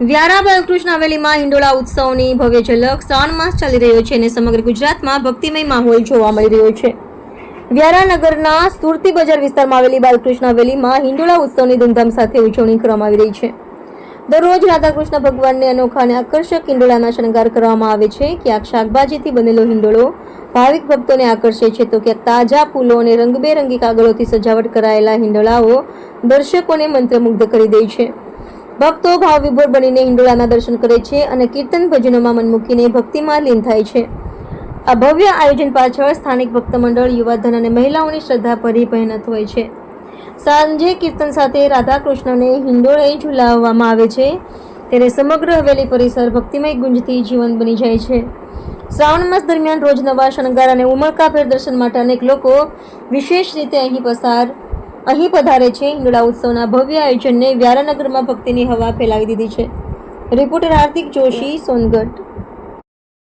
વ્યારા બાલકૃષ્ણ હવેલીમાં હિંડોળા ઉત્સવની ભવ્ય ઝલક શ્રાવણ માસ ચાલી રહ્યો છે અને સમગ્ર ગુજરાતમાં ભક્તિમય માહોલ જોવા મળી રહ્યો છે. વ્યારા નગરના સુરતી બજાર વિસ્તારમાં આવેલી બાલકૃષ્ણ હવેલીમાં હિંડોળા ઉત્સવની ધૂમધામ સાથે ઉજવણી કરવામાં આવી રહી છે. દરરોજ રાધાકૃષ્ણ ભગવાનને અનોખા અને આકર્ષક હિંડોળાના શણગાર કરવામાં આવે છે. ક્યાંક શાકભાજીથી બનેલો હિંડોળો ભાવિક ભક્તોને આકર્ષે છે તો ક્યાંક તાજા ફૂલો અને રંગબેરંગી કાગળોથી સજાવટ કરાયેલા હિંડોળાઓ દર્શકોને મંત્રમુગ્ધ કરી દે છે. ભક્તો ભાવ વિભોર બનીને હિંડોળાના દર્શન કરે છે અને કીર્તન ભજનોમાં મન મૂકીને ભક્તિમાં લીન થાય છે. આ ભવ્ય આયોજન પાછળ સ્થાનિક ભક્ત મંડળ, યુવાધન અને મહિલાઓની શ્રદ્ધા ભરી મહેનત હોય છે. સાંજે કીર્તન સાથે રાધાકૃષ્ણને હિંડોળે ઝુલાવવામાં આવે છે. ત્યારે સમગ્ર હવેલી પરિસર ભક્તિમય ગુંજથી જીવન બની જાય છે. શ્રાવણ માસ દરમિયાન રોજ નવા શણગાર અને ઉમળકાભેર દર્શન માટે અનેક લોકો વિશેષ રીતે અહીં પસાર અહીં પધારે છે. હિંગળા ઉત્સવના ભવ્ય આયોજનને વ્યારાનગરમાં ભક્તિની હવા ફેલાવી દીધી છે. રિપોર્ટર હાર્દિક જોશી, સોનગઢ.